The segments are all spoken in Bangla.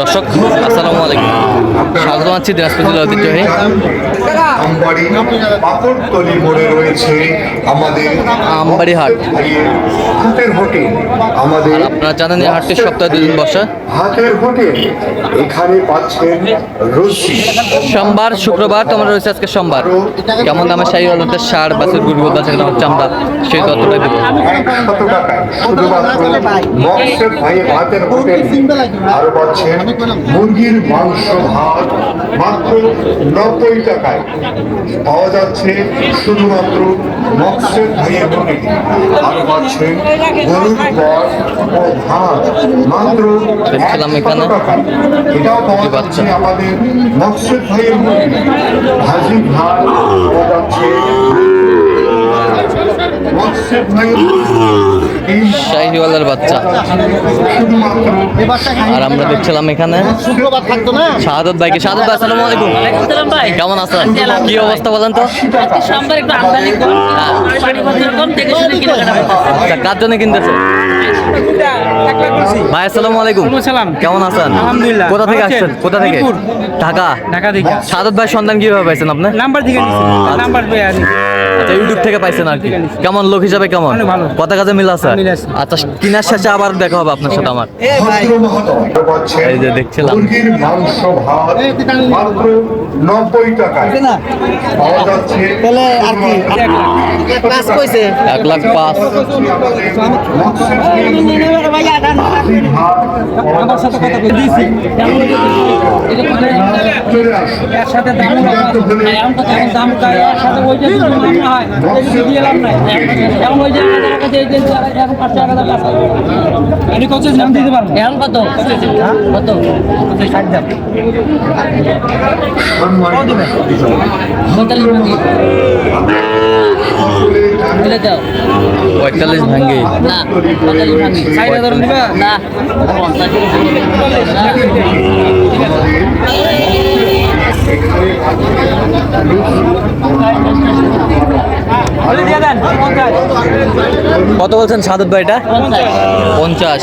দর্শক আসসালামু আলাইকুম। স্বাগত জানাচ্ছি দিনাজপুর জেলা ঐতিহ্যবাহী আমবাড়ি মোড়ে রয়েছে আমাদের আমবাড়ি হাট। হাতের হোটেল। আমাদের আপনারা জানেন এই হাটটি সপ্তাহে দুদিন বসে। হাতের হোটেল। এখানে পাচ্ছেন সোমবার শুক্রবার তো আমরা রয়েছে আজকে সোমবার। কেমন দামে শাহী আলুতে সার বাসের গুড় গুড় আছে হচ্ছে আমরা সেই তথ্যটা দেবো। শুধুমাত্র ভাইয়ের হাতের হোটেল। আরও পাচ্ছেন মুরগির মাংস ভাত মাত্র নব্বই টাকায়। পাওয়া যাচ্ছে শুধুমাত্র মৎস্যের ভাইয়ের হোটেল আরও পাচ্ছেন গরুর পর ও ভাত মাত্র 100 টাকায়। এটাও পাওয়া যাচ্ছে আমাদের মৎস্যের ভাইয়ের হোটেল ভাজি ভাত পাওয়া যাচ্ছে শাহিওয়ালার বাচ্চা। আর আমরা দেখছিলাম এখানে শুক্রবার থাকতো না? শাহাদত ভাইকে। শাহাদত ভাই আসসালামু আলাইকুম। ভাই। কেমন আছেন? কি অবস্থা বলেন তো? আজকে সোমবার একটু আমদানি কম পত্র কম দেখে শুনে কেনাকাটা আচ্ছা কার জন্য কিনতেছে? ভাই আসসালামু আলাইকুম। সালাম। কেমন আছেন? আলহামদুলিল্লাহ। কোথা থেকে আসছেন? কোথা থেকে? ঢাকা? ঢাকা থেকে। শাহাদত ভাই সন্ধান কীভাবে পাইছেন আপনি? নাম্বার থেকে নাম্বার পেয়ে আচ্ছা ইউটিউব থেকে পাইছেন আর কি। কেমন লোক হিসাবে কেমন? কথা কাজে মিল আছে? আচ্ছা কিনার শেষে আবার দেখা হবে আপনার সাথে আমার। এই যে দেখছিলাম। নব্বই টাকায়। পাওয়া যাচ্ছে তাহলে আর কি? পাস কইছে এক লাখ পাঁচ। দাম কায় ওই যে হয় এই যে দিয়ে লাভ নাই এখন ওই যে আমাদের কাছে এই যে এখন পাঁচশো টাকা আমি কত? দাম দিতে পারব এখন কত? কত? ষাট দাম পঁয়তাল্লিশ ভাঙি দিলে দাও পঁয়তাল্লিশ ভাঙ্গে। না পঁয়তাল্লিশ ভাঙি বলে দিয়ে দেন পঞ্চাশ কত বলছেন সাদত ভাই এটা? পঞ্চাশ।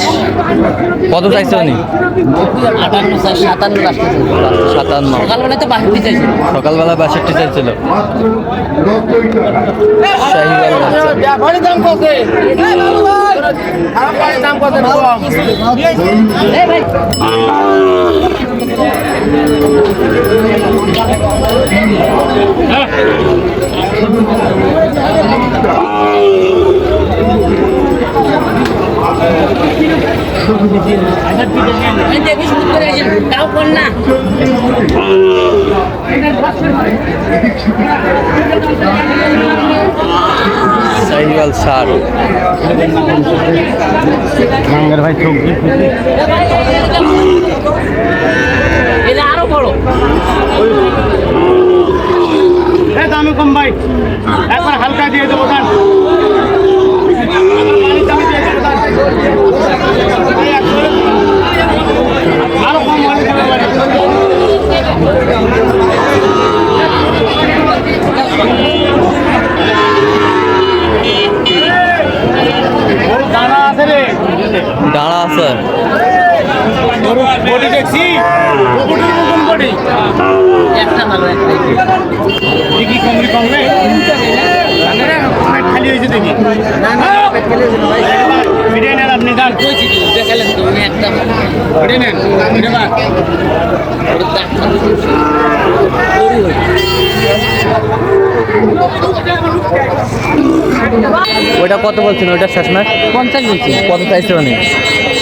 কত চাইছে উনি? আটান্ন সাতান্ন সাতান্ন। সকালবেলায় তো বাহির চাইছে সকালবেলা বাষট্টি চাইছিল। মাত্র এই ভাই এটা আরও বড়। দামে কম ভাই একবার হালকা দিয়ে দেবো দান আরও কম হলে দিতে পারি। দানা আছে রে ডাঁড়া আছে বডি দেখছি। বডির মতন বডি একটা ভালো একটা দেখি কমলি কমবে খালি হয়েছে দেখি। ভিডিও নেন আপনি যান কইছি তো দেখালেন তো উনি একটা ভিডিও নেন ভিডিও বাদ। ওর দাঁতটা গরু হয়েছে ওইটা কত বলছেন? ওইটা শেষ ম্যাচ পঞ্চাশ বলছি। কত চাইছে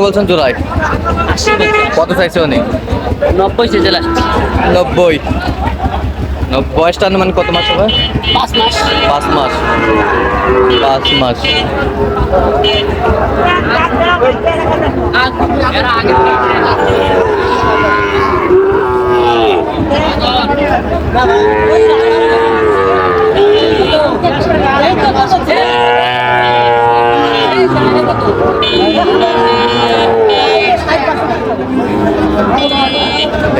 বলছেন জোড়ায় কত চাইছে উনি? নব্বই চেয়ে লাস্ট নব্বই। নব- বয়সটা মানে কত মাস হবে? পাঁচ মাস। পাঁচ মাস। পাঁচ মাস। কত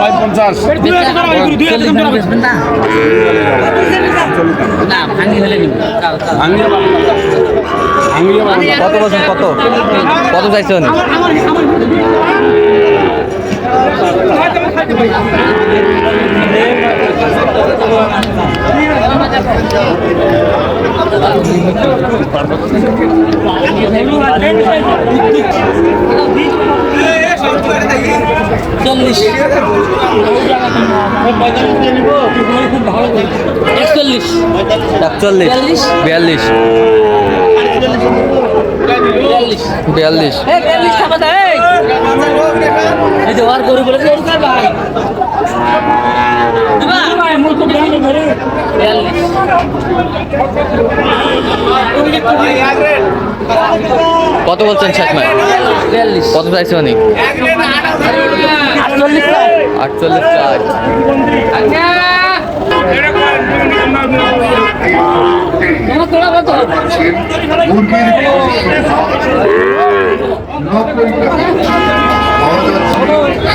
জামাই পঞ্চাশ। কত বলছেন? কত? কত চাইছো উনি? চল্লিশ। একচল্লিশ। একচল্লিশ। বিয়াল্লিশ। বিয়াল্লিশ। এই। যে ওর গরু বলেছে ভাই। কত বলছেন কত চাইছো উনি? আটচল্লিশ আটচল্লিশ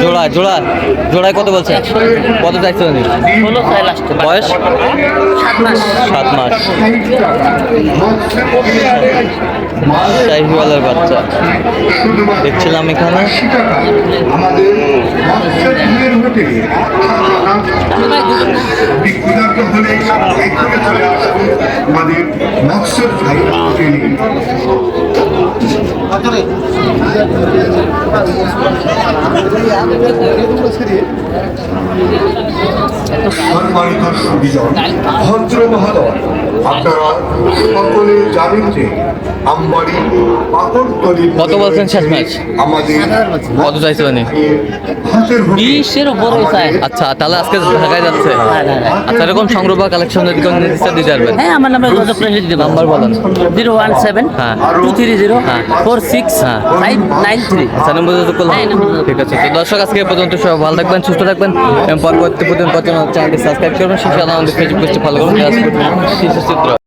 জোড়া জোড়া জোড়ায় কত বলছেন কত চাইছো উনি? ষোলো চাই লাস্টে। বয়স? সাত মাস। সাত মাস। মাছ বাচ্চা। দেখছিলাম এখানে। আমাদের মৎস্যের সম্মানিত সুবিজন ভদ্র মহোদয় আপনারা সকলে জানেন যে আমবাড়ি পাকড়তলি কত বলছেন শেষ ম্যাচ? আমাদের কত চাইছে হোটেল। বিশের উপরে চাই আচ্ছা তাহলে আজকে ঢাকায় যাচ্ছে হ্যাঁ, হ্যাঁ, হ্যাঁ। আচ্ছা এরকম সংগ্রহ বা কালেকশন যদি কোনো নির্দিষ্ট দিতে পারবেন হ্যাঁ আমার নাম্বার করে দিতে নাম্বার বলেন জিরো ওয়ান সেভেন হ্যাঁ। টু থ্রি জিরো হ্যাঁ। ফোর সিক্স হ্যাঁ। ফাইভ নাইন থ্রি আচ্ছা নম্বর হ্যাঁ। ঠিক আছে তো দর্শক আজকে পর্যন্ত সবাই ভালো থাকবেন সুস্থ থাকবেন এবং পরবর্তী পর্যন্ত চ্যানেলটি সাবস্ক্রাইব করবেন আমাদের ফেসবুক পেজটি ফলো করবেন утра